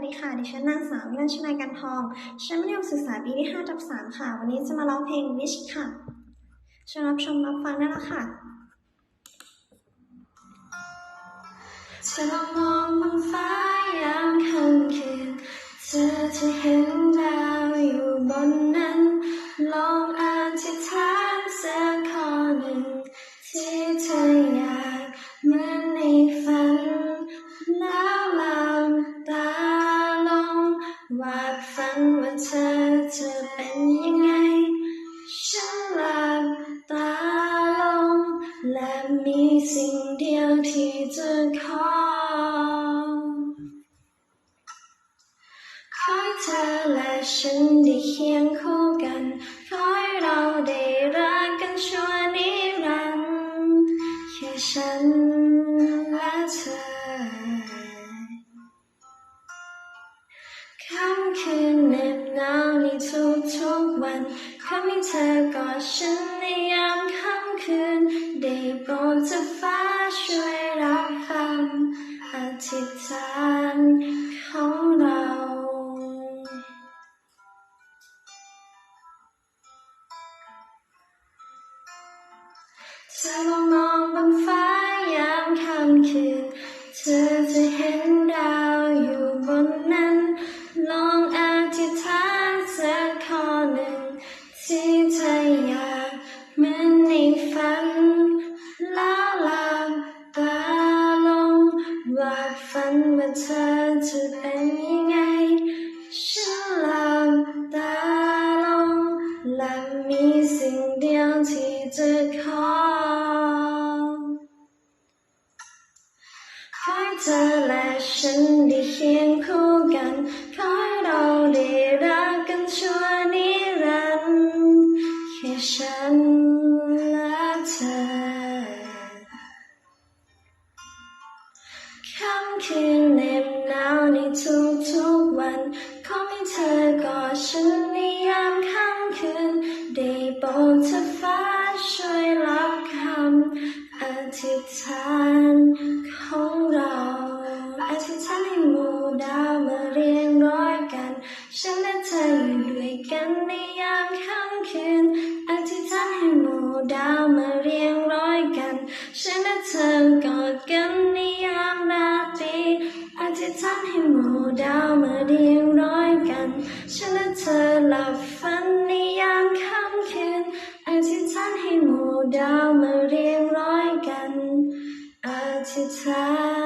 วัสดีค่ะ ดิฉันนางสาววิรัชนายกันทอง ชั้นมัธยมศึกษาปีที่5ทับ3ค่ะ วันนี้จะมาร้องเพลง Wish ค่ะชิญรับชมรับฟังได้แล้วค่ะจะลองมองบนฟ้ายามค่ำคืนเธอจะเห็นดาว มีสิ่งเดียวที่จะขอขอให้ โปรดเธอฟ้าช่วยรับฟังอธิษฐานของเราเธอลองมองบนฟ้ายามค่ำคืน เธอจะเห็นดาวอยู่บนนั้น ลองอธิษฐานสักข้อหนึ่ง ที่เธออยากเหมือนในฝัน ฝันว่าเธอจะเป็นยังไงฉันหลับตาลงและมีสิ่งเดียวที่จะขอขอให้เธอและฉันได้เคียงคู่กันขอให้เราได้รักกันชั่วนิรันดร์แค่ฉัน คืนเหน็บหนาวในทุกทุกๆวัน ขอให้เธอกอดฉันในยามค่ำคืน ได้โปรดเธอฟ้าช่วยรับคำอธิษฐานของเรา อธิษฐานให้หมู่ดาวมาเรียงร้อยกัน ฉันและเธออยู่ด้วยกันในยามค่ำคืน อธิษฐานให้หมู่ดาวมาเรียงร้อยกัน ฉันและเธอกอดกัน ให้หมู่ดาวมาเรียงร้อยกัน ฉันและเธอหลับฝันในยามค่ำคืนอธิษฐานให้หมู่ดาวมาเรียงร้อยกันอธิษฐาน